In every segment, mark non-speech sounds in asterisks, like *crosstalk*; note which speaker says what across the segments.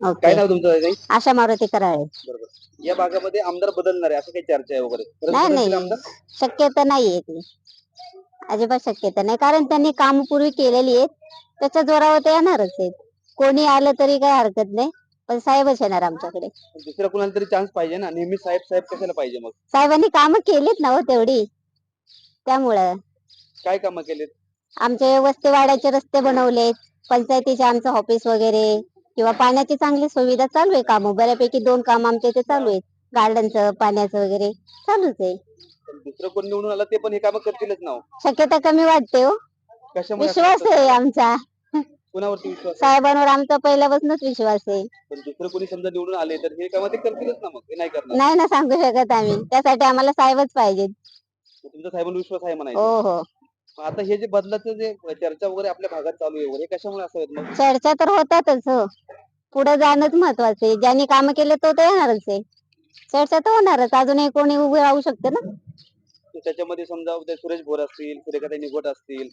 Speaker 1: काय नाव तुमचं ताई?
Speaker 2: आशा मारुती कराळे.
Speaker 1: बरोबर. या भागामध्ये आमदार बदलणार आहे असं काही चर्चा आहे वगैरे.
Speaker 2: नाही,
Speaker 1: बदलतील
Speaker 2: नाही.
Speaker 1: आमदार?
Speaker 2: शक्यता नाहीये ती. अजिबात शक्यता नाही. कारण त्यांनी काम पूर्वी केलेली आहेत. त्याच्या जोरावर ते येणारच आहेत. कोणी आलं तरी काही हरकत नाही. पण साहेबच येणार आमच्याकडे.
Speaker 1: दुसऱ्या कुणाला तरी चान्स पाहिजे ना? नेहमी साहेब साहेब कशाला पाहिजे मग?
Speaker 2: साहेबांनी कामं केलीत ना हो तेवढी. त्यामुळं.
Speaker 1: काय कामं केलेत?
Speaker 2: आमचे वस्तीवाड्याचे रस्ते बनवलेत. पंचायतीचे आमचं ऑफिस वगैरे. किंवा पाण्याची चांगली सुविधा चालू आहे काम बऱ्यापैकी दोन काम आमच्या इथे चालू आहेत. गार्डनचं पाण्याचं वगैरे चालूच आहे.
Speaker 1: पण दुसरं कोण निवडून आलं ते पण हे कामं करतीलच ना हो.
Speaker 2: शक्यता कमी वाटते हो.
Speaker 1: कशामुळे असं
Speaker 2: विश्वास
Speaker 1: वाटतं?
Speaker 2: आहे आमचा.
Speaker 1: कुणावरती विश्वास आहे?
Speaker 2: साहेबांवर आमचा पहिल्यापासूनच विश्वास आहे.
Speaker 1: पण दुसरं कोणी समजा निवडून आले तर हे कामं ते करतीलच ना मग? हे नाही करणार.
Speaker 2: नाही ना सांगू शकत आम्ही. त्यासाठी आम्हाला साहेबच पाहिजेत
Speaker 1: मग तुमचा साहेबांवर विश्वास आहे म्हणायचं.
Speaker 2: हो हो.
Speaker 1: मग आता हे जे बदलाचं जे चर्चा वगैरे आपल्या भागात चालू आहे वगैरे हे कशामुळे असावेत मग?
Speaker 2: चर्चा तर होतातच हो. पुढे जाणंच महत्वाचं आहे. ज्यांनी काम केले तो तर येणारच आहे. चर्चा तर होणारच. अजूनही कोणी उभे राहू शकतं ना?
Speaker 1: तर त्याच्यामध्ये समजा उद्या सुरेश भोर असतील सूर्यकांत निगोट असतील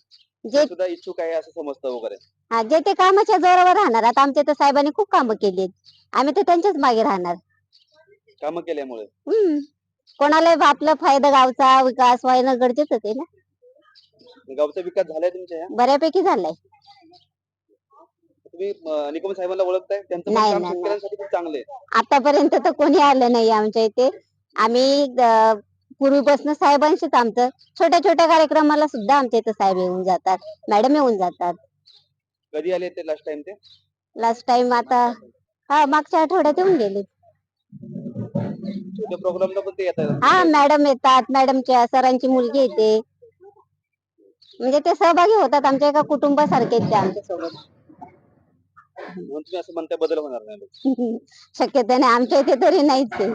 Speaker 2: जे
Speaker 1: ते सुद्धा इच्छुक आहे असं समजतं वगैरे.
Speaker 2: हा जे ते कामाच्या जोरावर राहणार. आता आमच्या तर साहेबांनी खूप कामं केली आम्ही तर त्यांच्याच मागे राहणार.
Speaker 1: कामं केल्यामुळे.
Speaker 2: हम्म. कोणाला आपला फायदा गावचा विकास व्हायला गरजेचंच आहे ना?
Speaker 1: गावचा विकास झालाय तुमच्या ह्या?
Speaker 2: बऱ्यापैकी झालाय.
Speaker 1: तुम्ही निकम साहेबांना ओळखताय. त्यांचं पण
Speaker 2: नाही,
Speaker 1: काम
Speaker 2: नाही,
Speaker 1: शेतकऱ्यांसाठी खूप चांगलं आहे.
Speaker 2: आतापर्यंत तर कोणी आलं नाही आमच्या इथे. आम्ही अं, पूर्वीपासून साहेबांशीच आमचं. छोट्या छोट्या कार्यक्रमाला सुद्धा आमच्या इथे साहेब येऊन जातात. मॅडम येऊन जातात.
Speaker 1: कधी आले ते लास्ट टाइम ते?
Speaker 2: लास्ट टाइम आता हा मागच्या आठवड्यात येऊन गेले.
Speaker 1: छोट्या प्रोग्रामला पण ते येतात.
Speaker 2: हा मॅडम येतात. मॅडमच्या सरांची मुलगी येते. म्हणजे ते सहभागी होतात आमच्या एका कुटुंबासारखे आहेत ते आमच्यासोबत
Speaker 1: म्हणून असं म्हणताय बदल होणार नाही. *laughs*
Speaker 2: शक्यते नाही. आमच्या इथे तरी नाहीच आहे.